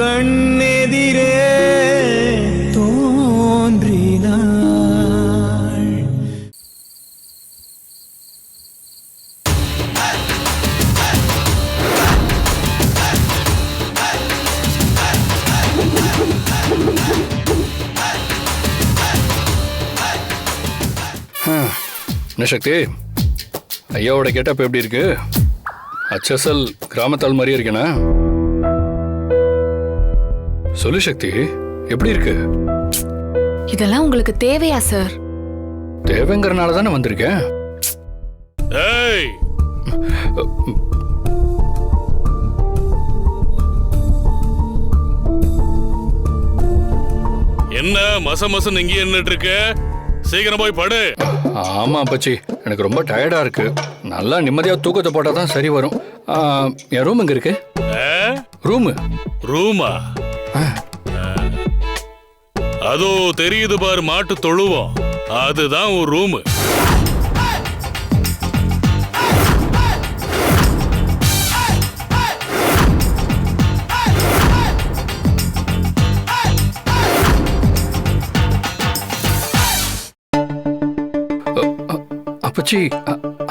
கண்ணெதிரே தோன்றினாள். என்ன சக்தி? ஐயாவோட கெட்டப் எப்படி இருக்கு? அச்சசல் கிராமத்தால் மாதிரியே இருக்கேனா? சொல்லு சக்தி எப்படி இருக்கு? இதெல்லாம் உங்களுக்கு தேவையா சார் தேவைங்கிறனால தானே வந்திருக்கேன். ஏய்! என்ன மச மசன் இங்கே நின்னுட்டு இருக்க? சீக்கிரம் போய் படு. ஆமா அப்பச்சி. எனக்கு ரொம்ப டயர்டா இருக்கு. நல்லா நிம்மதியா தூக்கத்தை போட்டால் தான் சரி வரும். என் ரூம் எங்க இருக்கு? ஆ? ரூமு ரூமா. அதோ தெரியுது பாரு மாட்டு தொழுவோம். அதுதான் ஒரு ரூமு அப்பச்சி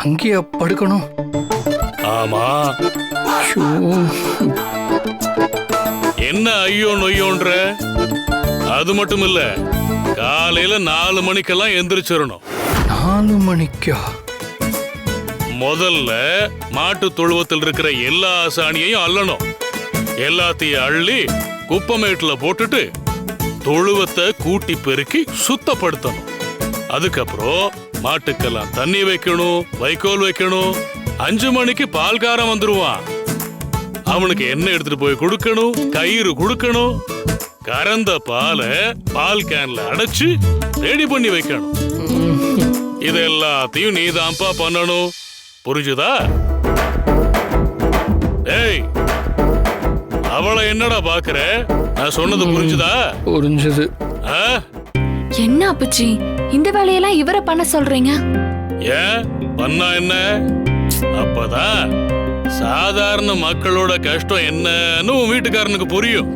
அங்கேயா படுக்கணும்? ஆமா. என்ன ஐயோ நொய்யோன்ற? அது மட்டும் இல்ல காலையில நாலு மணிக்கெல்லாம் எந்திரிச்சிடணும் நாலு மணிக்கா? முதல்ல மாட்டு தொழுவத்தில் இருக்கிற எல்லா சாணியையும் அள்ளணும் எல்லாத்தையும் அள்ளி குப்பமேட்டுல போட்டுட்டு தொழுவத்தை கூட்டி பெருக்கி சுத்தப்படுத்தணும். அதுக்கப்புறம் மாட்டுக்கெல்லாம் தண்ணி வைக்கணும் வைக்கோல் வைக்கணும். அஞ்சு மணிக்கு பால்காரன் வந்துருவான். அவனுக்கு எண்ணெய் எடுத்துட்டு போய் கொடுக்கணும்? கயிறு கொடுக்கணும்? கறந்த பாலை பால் கேன்ல அடைச்சு ரெடி பண்ணி வைக்கணும். இது எல்லாத்தையும் நீதான்ப்பா பண்ணணும். புரிஞ்சுதா? ஏய் அவளை என்னடா பாக்குற நான் சொன்னது புரிஞ்சுதா? புரிஞ்சது? என்ன அப்பச்சி? இந்த வேலையெல்லாம் இவரை பண்ண சொல்றீங்க? ஏன்? பண்ணா என்ன? அப்பதான். சாதாரண மக்களோட கஷ்டம் என்னன்னு உன் வீட்டுக்காரனுக்கு புரியும்.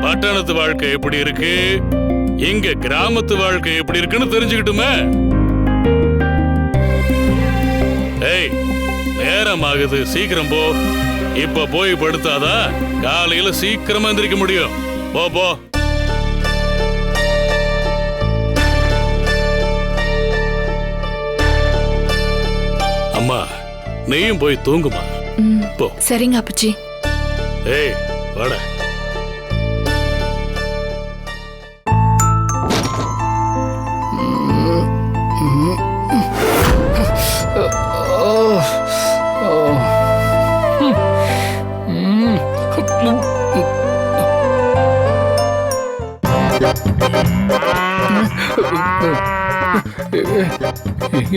பட்டணத்து வாழ்க்கை எப்படி இருக்கு? இங்க கிராமத்து வாழ்க்கை எப்படி இருக்குன்னு தெரிஞ்சுக்கிட்டுமே. ஏய் நேரம் ஆகுது. சீக்கிரம் போ. இப்ப போய் படுத்தாதான் காலையில சீக்கிரமா எந்திரிக்க முடியும். போ போ. நீயும் போய் தூங்குமா. போ. சரிங்க அப்பச்சி. ஏய் வாடா.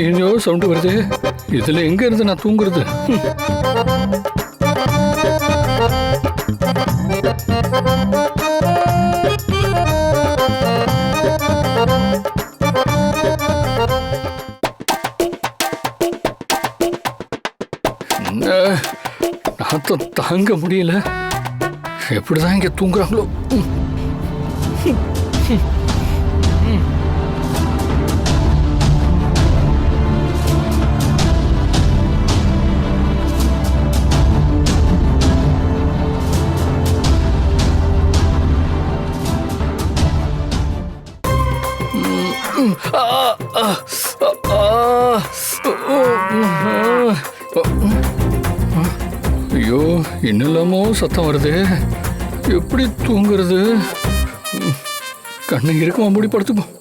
எங்கேயோ சவுண்டு வருது இதுல எங்க இருந்து நான் தூங்குறது? நாத்தம் தாங்க முடியல. எப்படிதான் இங்க தூங்குறாங்களோ? ஐயோ என்னெல்லாமோ சத்தம் வருது. எப்படி தூங்குறது? ம், கண்ணு இருக்குமா மூடி படுத்துப்போம்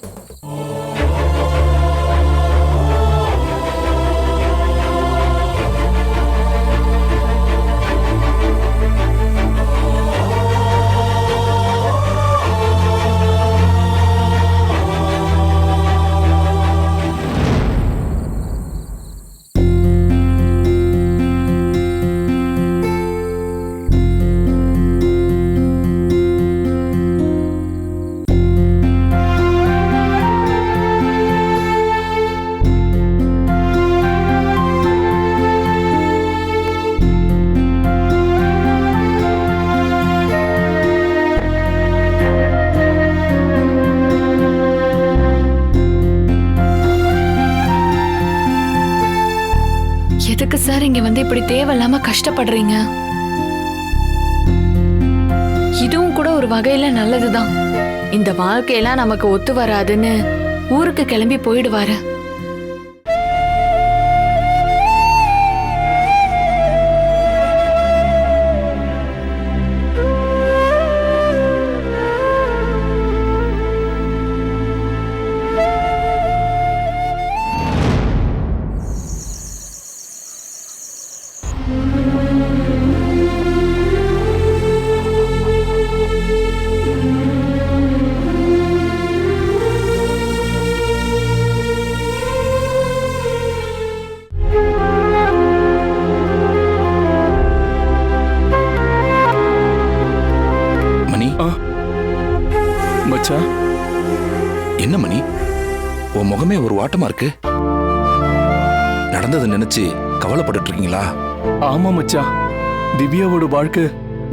எதுக்கு சார் இங்க வந்து இப்படி தேவையில்லாம கஷ்டப்படுறீங்க? இதுவும் கூட ஒரு வகையில நல்லதுதான். இந்த வாழ்க்கையெல்லாம் நமக்கு ஒத்து வராதுன்னு ஊருக்கு கிளம்பி போயிடுவாரு. முகமே ஒரு வாட்டமா இருக்கு? நடந்ததை நினைச்சு கவலைப்பட்டுட்டு இருக்கீங்களா ஆமா மச்சான் திவ்யாவோட வாழ்க்கை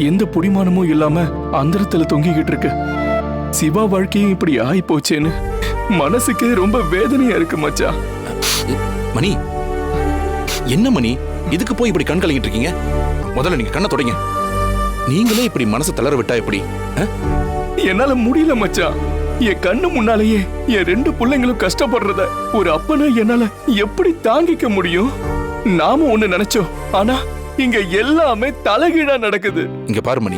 எந்த புடிமானமும் இல்லாம அந்தரத்துல தொங்கிக்கிட்டு இருக்கு சிவா வாழ்க்கையும் இப்படி ஆகி போச்சேன்னு மனசுக்கு ரொம்ப வேதனையா இருக்கு மச்சான் மணி என்ன மணி? இதுக்கு போய் இப்படி கண் கலங்கிட்டு இருக்கீங்க முதல்ல நீங்க கண்ணை தொடங்க. நீங்களே இப்படி மனசை தளர விட்டா எப்படி? என்னால முடியல மச்சான் என் கண்ணு முன்னாலேயே என் ரெண்டு பிள்ளைங்களும் கஷ்டப்படுறத ஒரு அப்பனா என்னால எப்படி தாங்கிக்க முடியும்? நாம ஒண்ணு நினைச்சோம். ஆனா இங்க எல்லாமே தலைகீழா நடக்குது. இங்க பாரு மணி.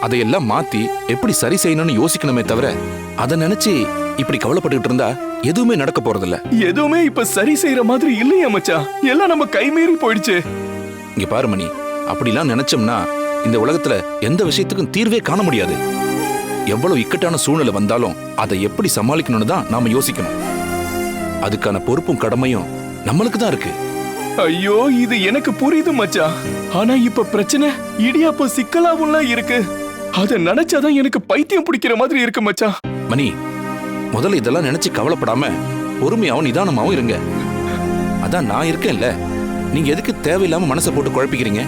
அதையெல்லாம் மாத்தி எப்படி சரி செய்யணும்னு யோசிக்கணுமே தவிர அதை நினைச்சு இப்படி கவலைப்பட்டுட்டு இருந்தா எதுவுமே நடக்க போறதில்ல. எதுவுமே இப்ப சரி செய்யற மாதிரி இல்லையா மச்சான். எல்லாம் நம்ம கைமீறி போயிடுச்சு. இங்க பாரு மணி. அப்படிலாம் நினைச்சோம்னா இந்த உலகத்துல எந்த விஷயத்துக்கும் தீர்வே காண முடியாது. எவ்வளவு இக்கட்டான சூழ்நிலை வந்தாலும் அதை எப்படி சமாளிக்கணும்னு தான் நாம யோசிக்கணும். அதுக்கான பொறுப்பும் கடமையும் நம்மளுக்கு தான் இருக்கு. ஐயோ இது எனக்கு புரியுது மச்சான் ஆனா இப்ப பிரச்சனை இடியாப்ப சிக்கலாவும்லாம் இருக்கு. அத நினைச்சாதான் எனக்கு பைத்தியம் பிடிக்கிற மாதிரி இருக்கு மச்சான் மணி முதல்ல இதெல்லாம் நினைச்சு கவலைப்படாம பொறுமையாவும் நிதானமாவும் இருங்க. அதான் நான் இருக்கேன்ல. நீங்க எதுக்கு தேவையில்லாம மனசை போட்டு குழப்பிக்கிறீங்க?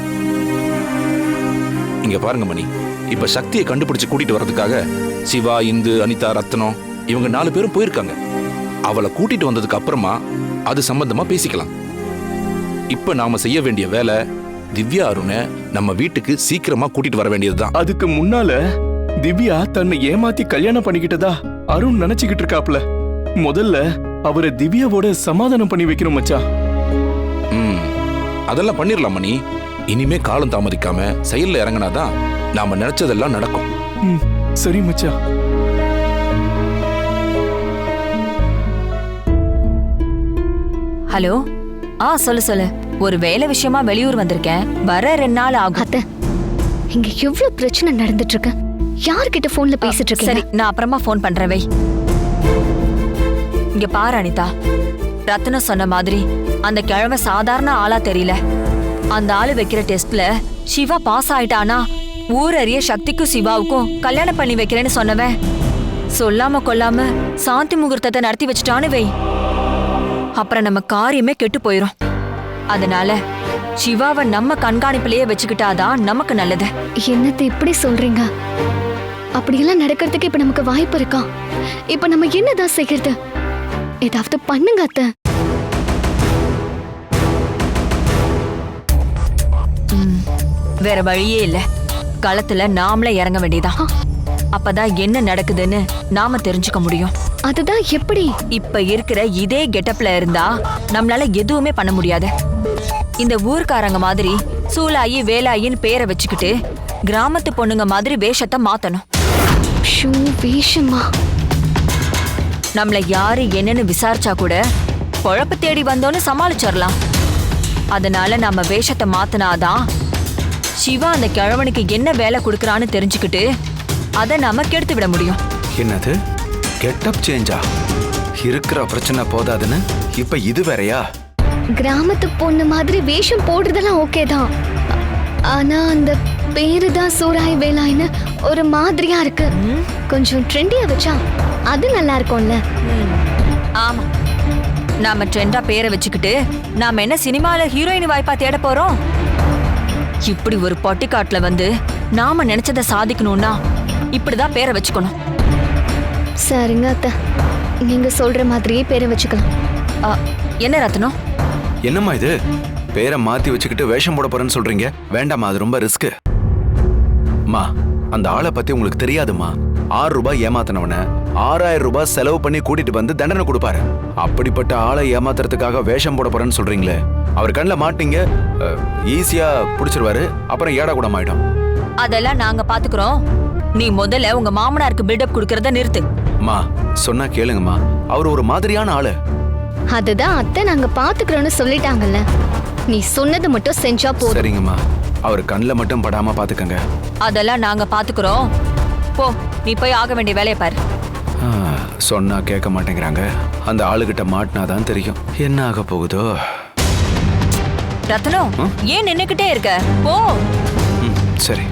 இங்க பாருங்க மணி. இப்ப சக்தியை கண்டுபிடிச்சு கூட்டிட்டு வர்றதுக்காக சிவா இந்து அனிதா ரத்னம் இவங்க நாலு பேரும் போயிருக்காங்க. அவளை கூட்டிட்டு வந்ததுக்கு அப்புறமா அது சம்பந்தமா பேசிக்கலாம். இப்ப நாம செய்ய வேண்டிய வேலை திவ்யா அருணை நம்ம வீட்டுக்கு சீக்கிரமா கூட்டிட்டு வர வேண்டியதுதான். அதுக்கு முன்னால திவ்யா தன்னை ஏமாத்தி கல்யாணம் பண்ணிக்கிட்டதா அருண் நினைச்சுக்கிட்டு இருக்காப்ல முதல்ல அவரை திவ்யாவோட சமாதானம் பண்ணி வைக்கணும் மச்சான். ம். அதெல்லாம் பண்ணிரலாம் மணி. இனிமே காலம் தாமதிக்காம செயல்ல இறங்கினாதான் நாம நினைச்சதெல்லாம் நடக்கும். ம், சரி மச்சான் ஹலோ? ஆ சொல்லு சொல்லு. ஒரு வேலை விஷயமா வெளியூர் வந்திருக்கேன். வர ரெண்டு நாள் ஆகும். அத்தை இங்க எவ்வளவு பிரச்சனை நடந்துட்டு இருக்கு யார்கிட்ட போன்ல பேசிட்டு சரி இருக்கீங்க நான் அப்புறமா ஃபோன் பண்றேன் வை. இங்க பாரு அனிதா. ரத்னம் சொன்ன மாதிரி அந்த கிழமை சாதாரண ஆளா தெரியல. அந்த ஆளு வைக்கிற டெஸ்ட்ல சிவா பாஸ் ஆயிட்டானா? ஊரறிய சக்திக்கும் சிவாவுக்கும் கல்யாணம் பண்ணி வைக்கிறேன்னு சொன்னவன். சொல்லாம கொல்லாம சாந்தி முகூர்த்தத்தை நடத்தி வச்சுட்டான்னு வை. அப்புறம் நம்ம காரியமே கெட்டு போயிரும். அதனால சிவாவை நம்ம கண்காணிப்புலயே வச்சுக்கிட்டாதான் நமக்கு நல்லது. என்னத்தை இப்படி சொல்றீங்க? அப்படியெல்லாம் நடக்கிறதுக்கு இப்ப நமக்கு வாய்ப்பு இருக்கா? இப்ப நம்ம என்னதான் செய்யறது? ஏதாவது பண்ணுங்க அத்தை. வேற வழியே இல்ல. களத்துல நாமளே இறங்க வேண்டியதான் அப்பதான் என்ன நடக்குதுன்னு நாம தெரிஞ்சுக்க முடியும். அதுதான் எப்படி? இப்ப இருக்கிற இதே கெட்டப்ல இருந்தா நம்மளால எதுவுமே பண்ண முடியாது. இந்த ஊர்க்காரங்க மாதிரி சூலாயி வேலாயின்னு பேரை வச்சுக்கிட்டு கிராமத்து பொண்ணுங்க மாதிரி வேஷத்தை மாத்தணும். ஷூ வேஷமா? நம்மள யாரு என்னன்னு விசாரிச்சா கூட பொழப்பு தேடி வந்தோன்னு சமாளிச்சிடலாம். அதனால நம்ம வேஷத்தை மாத்தினாதான் சிவா அந்த கிழவனுக்கு என்ன வேலை கொடுக்கறான்னு தெரிஞ்சுக்கிட்டு அதை நாம கெடுத்து விட முடியும். என்னது? கெட்டப் சேஞ்சா இருக்கிற பிரச்சனை போதாதுன்னு? இப்ப இது வேறயா? கிராமத்து பொண்ணு மாதிரி வேஷம் போடுறதெல்லாம் ஓகே தான். ஆனா அந்த பேரு தான் சூராய் வேலாய்னு ஒரு மாதிரியா இருக்கு. கொஞ்சம் ட்ரெண்டியா வச்சா அது நல்லா இருக்கும்ல. ஆமா. நாம ட்ரெண்டா பேரை வச்சுக்கிட்டு நாம என்ன சினிமால ஹீரோயின் வாய்ப்பா தேட போறோம்? இப்படி ஒரு பொட்டிக்காட்டுல வந்து நாம நினைச்சதை சாதிக்கணும்னா இப்படிதான் பேரை வச்சுக்கணும். சரிங்க அத்தை. நீங்க சொல்ற மாதிரியே பேரை வச்சுக்கலாம். ஆ, என்ன ரத்னம்? என்னம்மா இது? பேரை மாத்தி வச்சுக்கிட்டு வேஷம் போட போறேன்னு சொல்றீங்க. வேண்டாம்மா அது ரொம்ப ரிஸ்க் மா அந்த ஆளை பத்தி உங்களுக்கு தெரியாதுமா? ஆறு ரூபாய் ஏமாத்தினவன ஆறாயிரம் ரூபாய் செலவு பண்ணி கூட்டிட்டு வந்து தண்டனை கொடுப்பாரு. அப்படிப்பட்ட ஆளை ஏமாத்துறதுக்காக வேஷம் போட போறேன்னு சொல்றீங்களே. அவர் கண்ணில் மாட்டீங்க ஈஸியா பிடிச்சிருவாரு அப்புறம் ஏடா கூட ஆயிடும். அதெல்லாம் நாங்க பாத்துக்கிறோம். நீ முதல்ல உங்க மாமனாருக்கு பில்டப் கொடுக்கறத நிறுத்து. மா சொன்னா கேளுங்கம்மா. அவர் ஒரு மாதிரியான ஆளு. அதுதான் அத்தை நாங்க பாத்துக்கிறோம்னு சொல்லிட்டாங்கல்ல. நீ சொன்னது மட்டும் செஞ்சா போதும். சரிங்கம்மா. அவர் கண்ணில் மட்டும் படாம பாத்துக்கங்க. அதெல்லாம் நாங்க பாத்துக்கிறோம். போ நீ போய் ஆக வேண்டிய வேலையை பாரு. சொன்னா கேட்க மாட்டேங்கிறாங்க. அந்த ஆளுகிட்ட மாட்டினாதான் தெரியும். என்ன ஆக போகுதோ? ரத்னம் ஏன் நின்னுக்கிட்டே இருக்க? போ. சரி.